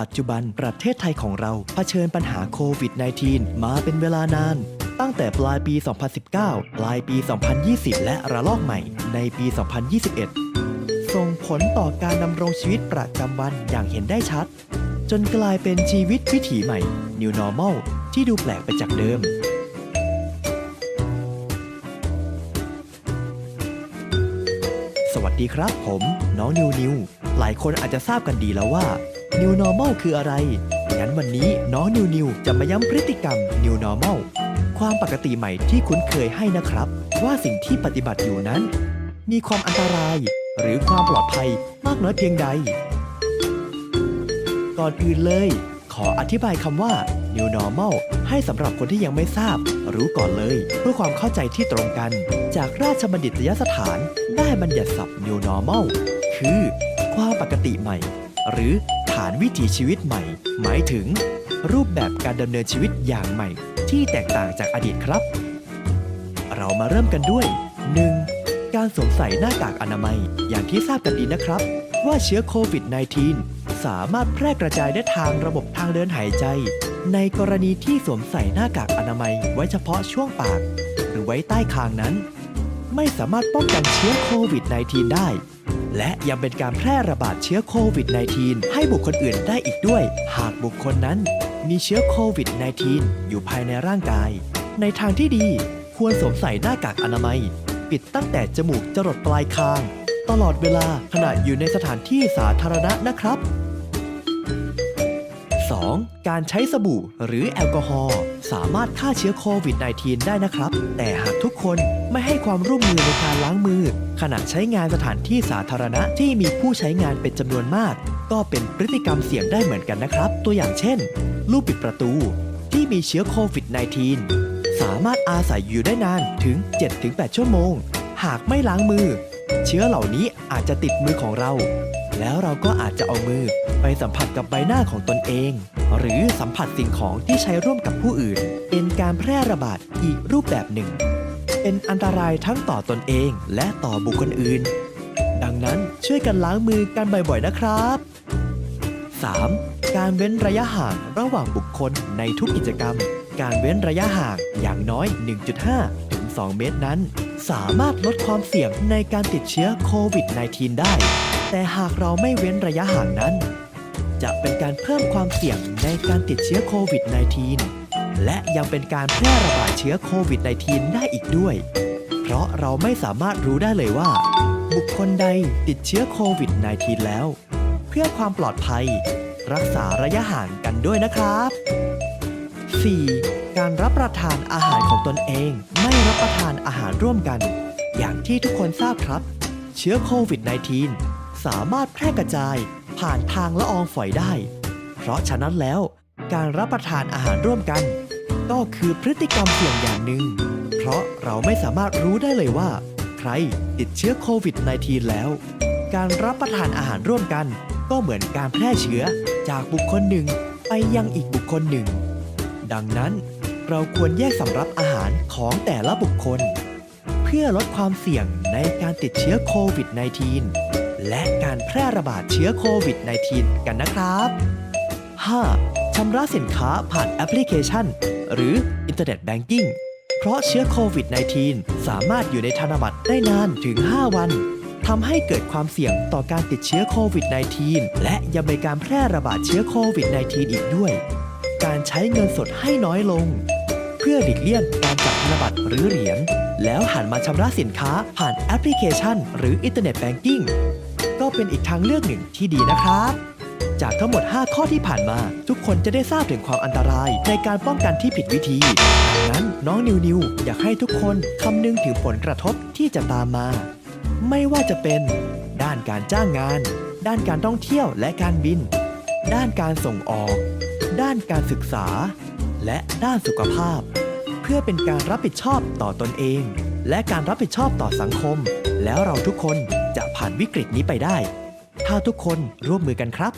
ปัจจุบันประเทศไทยของเราเผชิญปัญหาโควิด -19 มาเป็นเวลานาน ตั้งแต่ปลายปี 2019 ปลายปี 2020 และระลอกใหม่ในปี 2021 ส่งผลต่อการดำรงชีวิตประจำวันอย่างเห็นได้ชัด จนกลายเป็นชีวิตวิถีใหม่ New Normal ที่ดูแปลกไปจากเดิมสวัสดีครับผม น้องนิวนิว หลายคนอาจจะทราบกันดีแล้วว่า New Normal คืออะไร งั้นวันนี้น้องนิวนิวจะมาย้ำพฤติกรรม New Normal ความปกติใหม่ที่คุ้นเคยให้นะครับ ว่าสิ่งที่ปฏิบัติอยู่นั้น มีความอันตราย หรือความปลอดภัยมากน้อยเพียงใด ก่อนอื่นเลย ขออธิบายคำว่า New Normal ให้สำหรับคนที่ยังไม่ทราบ รู้ก่อนเลย เพื่อความเข้าใจที่ตรงกัน จากราชบัณฑิตยสถานได้บัญญัติศัพท์ New Normal คือ ความปกติใหม่ หรือานวิถีชีวิตใหม่ หมายถึง รูปแบบการดำเนินชีวิตอย่างใหม่ ที่แตกต่างจากอดีตครับ เรามาเริ่มกันด้วย 1. การสวมใส่หน้ากากอนามัย อย่างที่ทราบกันดีนะครับ ว่าเชื้อโควิด -19 สามารถแพร่กระจายได้ทางระบบทางเดินหายใจ ในกรณีที่สวมใส่หน้ากากอนามัยไว้เฉพาะช่วงปาก หรือไว้ใต้คางนั้น ไม่สามารถป้องกันเชื้อโควิด -19 ได้ และยังเป็นการแพร่ระบาดเชื้อโควิด -19 ให้บุคคลอื่นได้อีกด้วย หากบุคคลนั้นมีเชื้อโควิด -19 อยู่ภายในร่างกาย ในทางที่ดีควรสวมใส่หน้ากากอนามัย ปิดตั้งแต่จมูกจรดปลายคาง ตลอดเวลาขณะอยู่ในสถานที่สาธารณะนะครับ 2. การใช้สบู่หรือแอลกอฮอล์ สามารถฆ่าเชื้อโควิด -19 ได้นะครับ แต่หากทุกคนไม่ให้ความร่วมมือในการล้างมือ ขณะใช้งานสถานที่สาธารณะที่มีผู้ใช้งานเป็นจำนวนมาก ก็เป็นพฤติกรรมเสี่ยงได้เหมือนกันนะครับ ตัวอย่างเช่น ลูกปิดประตูที่มีเชื้อโควิด -19 สามารถอาศัยอยู่ได้นานถึง 7-8 ชั่วโมง หากไม่ล้างมือ เชื้อเหล่านี้อาจจะติดมือของเรา แล้วเราก็อาจจะเอามือไปสัมผัสกับใบหน้าของตนเอง หรือสัมผัสสิ่งของที่ใช้ร่วมกับผู้อื่น เป็นการแพร่ระบาดอีกรูปแบบหนึ่ง เป็นอันตรายทั้งต่อตนเองและต่อบุคคลอื่น ดังนั้นช่วยกันล้างมือกันบ่อยๆนะครับ 3. การเว้นระยะห่างระหว่างบุคคลในทุกกิจกรรม การเว้นระยะห่างอย่างน้อย 1.5 ถึง 2 เมตรนั้น สามารถลดความเสี่ยงในการติดเชื้อโควิด -19 ได้ แต่หากเราไม่เว้นระยะห่างนั้น จะเป็นการเพิ่มความเสี่ยงในการติดเชื้อโควิด -19 และยังเป็นการแพร่ระบาดเชื้อโควิด -19 ได้อีกด้วย เพราะเราไม่สามารถรู้ได้เลยว่า บุคคลใดติดเชื้อโควิด -19 แล้ว เพื่อความปลอดภัย รักษาระยะห่างกันด้วยนะครับ 4. การรับประทานอาหารของตนเอง ไม่รับประทานอาหารร่วมกัน อย่างที่ทุกคนทราบครับ เชื้อโควิด -19 สามารถแพร่กระจาย ผ่านทางละอองฝอยได้ เพราะฉะนั้นแล้ว การรับประทานอาหารร่วมกัน ก็คือพฤติกรรมเสี่ยงอย่างหนึ่ง เพราะเราไม่สามารถรู้ได้เลยว่า ใครติดเชื้อโควิด -19 แล้ว การรับประทานอาหารร่วมกัน ก็เหมือนการแพร่เชื้อจากบุคคลหนึ่ง ไปยังอีกบุคคลหนึ่ง ดังนั้น เราควรแยกสำรับอาหารของแต่ละบุคคล เพื่อลดความเสี่ยงในการติดเชื้อโควิด -19 และการแพร่ระบาดเชื้อโควิด -19 กันนะครับ 5. ชำระสินค้าผ่านแอปพลิเคชัน หรืออินเทอร์เน็ตแบงกิ้งเพราะเชื้อโควิด -19 สามารถอยู่ในธนบัตรได้นานถึง 5 วันทำให้เกิดความเสี่ยงต่อการติดเชื้อโควิด -19 และยังเป็นการแพร่ระบาดเชื้อโควิด -19 อีกด้วย การใช้เงินสดให้น้อยลง เพื่อหลีกเลี่ยงการจับธนบัตรหรือเหรียญแล้วหันมาชำระสินค้าผ่านแอปพลิเคชัน หรืออินเทอร์เน็ตแบงกิ้ง เป็นอีกทางเลือกหนึ่งที่ดีนะครับ จากทั้งหมด 5 ข้อที่ผ่านมา ทุกคนจะได้ทราบถึงความอันตรายในการป้องกันที่ผิดวิธีดังนั้นน้องนิวนิวอยากให้ทุกคนคำนึงถึงผลกระทบที่จะตามมา ไม่ว่าจะเป็น ด้านการจ้างงาน ด้านการท่องเที่ยวและการบิน ด้านการส่งออก ด้านการศึกษา และด้านสุขภาพ เพื่อเป็นการรับผิดชอบต่อตนเอง และการรับผิดชอบต่อสังคม แล้วเราทุกคน จะผ่านวิกฤตนี้ไปได้ ถ้าทุกคนร่วมมือกันครับ